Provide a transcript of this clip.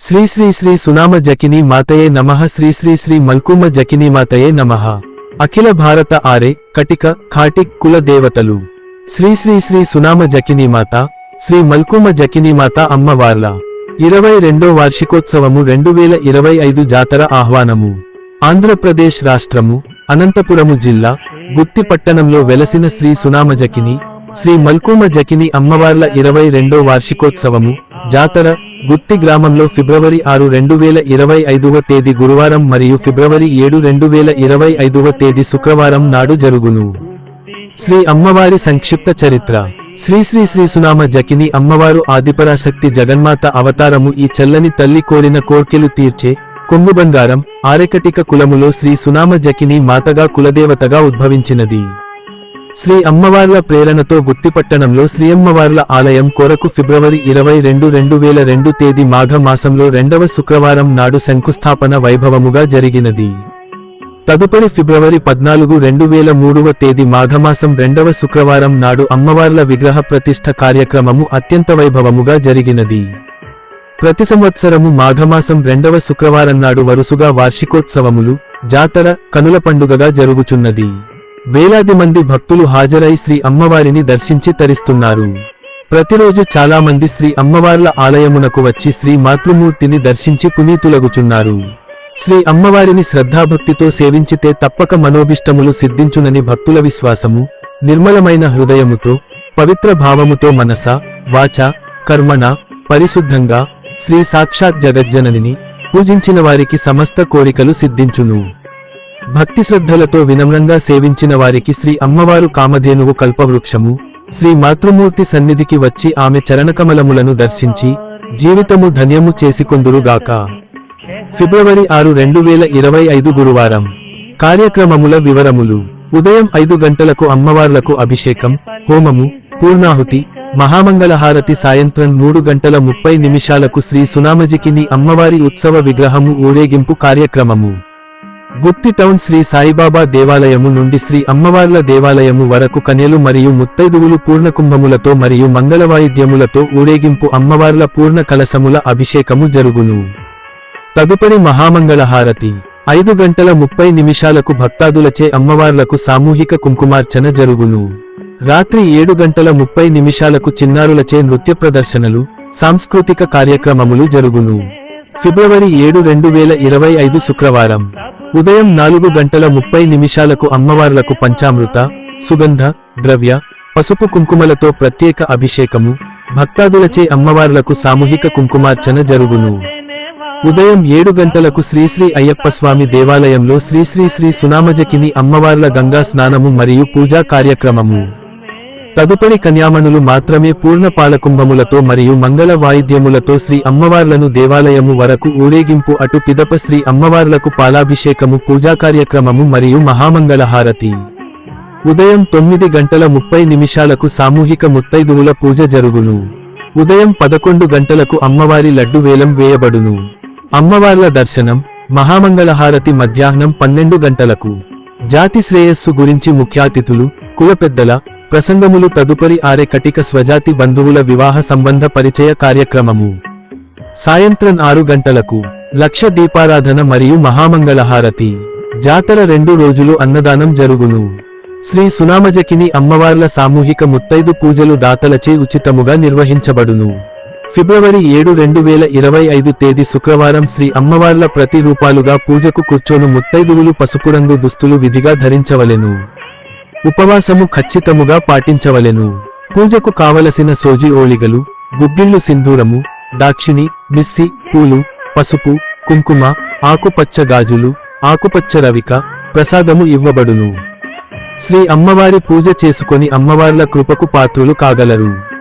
శ్రీ శ్రీ శ్రీ సునామ జకిని మాతయే నమః. శ్రీ శ్రీ శ్రీ మల్కుమ జకిని మాతయే నమః. అఖిల భారత ఆరే కటిక ఖాటిక్ కుల దేవతలు. శ్రీ శ్రీ శ్రీ సునామ జకిని మాత శ్రీ మల్కుమ జకిని మాత అమ్మవార్ల. ఇరవై రెండో వార్షికోత్సవము రెండు వేల ఇరవై ఐదు జాతర ఆహ్వానము. ఆంధ్రప్రదేశ్ రాష్ట్రము అనంతపురము జిల్లా గుత్తి పట్టణంలో వెలసిన శ్రీ సునామ జకిని శ్రీ మల్కూమ జకిని అమ్మవార్ల ఇరవై రెండో వార్షికోత్సవము జాతర గుత్తి గ్రామంలో ఫిబ్రవరి ఆరు రెండు వేల ఇరవై ఐదవ తేదీ గురువారం మరియు ఫిబ్రవరి ఏడు రెండు వేల ఇరవై ఐదవ తేదీ శుక్రవారం నాడు జరుగును. శ్రీ అమ్మవారి సంక్షిప్త చరిత్ర. శ్రీ శ్రీ శ్రీ సునామ జకిని అమ్మవారు ఆదిపరాశక్తి జగన్మాత అవతారము ఈ చల్లని తల్లి కోరిన కోర్కెలు తీర్చే కొంగు బంగారం ఆరెకటిక కులములో శ్రీ సునామ జకిని మాతగా కులదేవతగా ఉద్భవించినది. శ్రీ అమ్మవార్ల ప్రేరణతో గుత్తిపట్టణంలో శ్రీ అమ్మవార్ల ఆలయం కొరకు ఫిబ్రవరి ఇరవై రెండు రెండు వేల రెండు తేదీ మాఘ మాసంలో రెండవ శుక్రవారం నాడు శంకుస్థాపన వైభవముగా జరిగినది. తదుపరి ఫిబ్రవరి పద్నాలుగు రెండు వేల మూడవ తేదీ మాఘమాసం రెండవ శుక్రవారం నాడు అమ్మవార్ల విగ్రహ ప్రతిష్ఠ కార్యక్రమము అత్యంత వైభవముగా జరిగినది. ప్రతి సంవత్సరము మాఘమాసం రెండవ శుక్రవారం నాడు వరుసగా వార్షికోత్సవములు జాతర కనుల పండుగగా జరుగుచున్నది. వేలాది మంది భక్తులు హాజరై శ్రీ అమ్మవారిని దర్శించి తరిస్తున్నారు. ప్రతిరోజు చాలా మంది శ్రీ అమ్మవార్ల ఆలయమునకు వచ్చి శ్రీ మాతృమూర్తిని దర్శించి పునీతులగుచున్నారు. శ్రీ అమ్మవారిని శ్రద్ధాభక్తితో సేవించితే తప్పక మనోభిష్టములు సిద్ధించునని భక్తుల విశ్వాసము నిర్మలమైన హృదయముతో పవిత్ర భావముతో మనస వాచ కర్మణ పరిశుద్ధంగా శ్రీ సాక్షాత్ జగజ్జననిని పూజించిన వారికి సమస్త కోరికలు సిద్ధించును. భక్తి శ్రద్ధలతో వినమ్రంగా సేవించిన వారికి శ్రీ అమ్మవారు కామధేనువు కల్పవృక్షము శ్రీ మాతృమూర్తి సన్నిధికి వచ్చి ఆమె చరణకమలములను దర్శించి జీవితము ధన్యము చేసుకొందురుగాక. ఫిబ్రవరి ఆరు రెండు వేల ఇరవై ఐదు గురువారం. కార్యక్రమముల వివరములు. ఉదయం ఐదు గంటలకు అమ్మవార్లకు అభిషేకం హోమము పూర్ణాహుతి మహామంగళహారతి సాయంత్రం మూడు గంటల ముప్పై నిమిషాలకు శ్రీ సునామజికిని అమ్మవారి ఉత్సవ విగ్రహము ఊరేగింపు కార్యక్రమము. గుత్తి టౌన్ శ్రీ సాయిబాబా దేవాలయము నుండి శ్రీ అమ్మవార్ల దేవాలయము వరకు కనెలు మరియు ముత్తైదువులు పూర్ణకుంభములతో మరియు మంగళవాయిద్యములతో ఊరేగింపు అమ్మవార్ల పూర్ణ కలశముల అభిషేకము జరుగును. తదుపరి మహామంగళహారతి. ఐదు గంటల ముప్పై నిమిషాలకు భక్తాదులచే అమ్మవార్లకు సామూహిక కుంకుమార్చన జరుగును. రాత్రి ఏడు గంటల ముప్పై నిమిషాలకు చిన్నారులచే నృత్య ప్రదర్శనలు సాంస్కృతిక కార్యక్రమములు జరుగును. ఫిబ్రవరి ఏడు రెండు వేల ఇరవై ఐదు శుక్రవారం. ఉదయం నాలుగు గంటల ముప్పై నిమిషాలకు అమ్మవార్లకు పంచామృత సుగంధ ద్రవ్య పసుపు కుంకుమలతో ప్రత్యేక అభిషేకము భక్తాదులచే అమ్మవార్లకు సామూహిక కుంకుమార్చన జరుగును. ఉదయం ఏడు గంటలకు శ్రీశ్రీ అయ్యప్ప స్వామి దేవాలయంలో శ్రీశ్రీ శ్రీ సునామజకిని అమ్మవార్ల గంగా స్నానము మరియు పూజా కార్యక్రమము. తదుపరి కన్యామణులు మాత్రమే పూర్ణ పాలకుంభములతో మరియు మంగళ వాయిద్యములతో శ్రీ అమ్మవార్లను దేవాలయము వరకు ఊరేగింపు అటు పిదప శ్రీ అమ్మవార్లకు పాలాభిషేకము పూజా కార్యక్రమము మరియు మహామంగళహారతి. ఉదయం తొమ్మిది గంటల ముప్పై నిమిషాలకు సామూహిక ముత్తైదువుల పూజ జరుగును. ఉదయం పదకొండు గంటలకు అమ్మవారి లడ్డు వేలం వేయబడును. అమ్మవార్ల దర్శనం మహామంగళహారతి మధ్యాహ్నం పన్నెండు గంటలకు. జాతి శ్రేయస్సు గురించి ముఖ్యాతిథులు కుల పెద్దల ప్రసంగములు తదుపరి ఆరె కటిక స్వజాతి బంధువుల వివాహ సంబంధ పరిచయ కార్యక్రమము. సాయంత్రం ఆరు గంటలకు లక్ష దీపారాధన మరియు మహామంగళహారతి. జాతర రెండు రోజులు అన్నదానం జరుగును. శ్రీ సునామజకిని అమ్మవార్ల సామూహిక ముత్తైదు పూజలు దాతలచే ఉచితముగా నిర్వహించబడును. ఫిబ్రవరి ఏడు రెండు వేల ఇరవై ఐదు తేదీ శుక్రవారం శ్రీ అమ్మవార్ల ప్రతి రూపాలుగా పూజకు కూర్చోను ముత్తైదువులు పసుపు రంగు దుస్తులు విధిగా ధరించవలెను. ఉపవాసము ఖచ్చితముగా పాటించవలెను. పూజకు కావలసిన సోజి ఓళిగలు గుగ్గిళ్ళు సింధూరము దాక్షిణి మిస్సి పూలు పసుపు కుంకుమ ఆకుపచ్చ గాజులు ఆకుపచ్చ రవిక ప్రసాదము ఇవ్వబడును. శ్రీ అమ్మవారి పూజ చేసుకొని అమ్మవార్ల కృపకు పాత్రులు కాగలరు.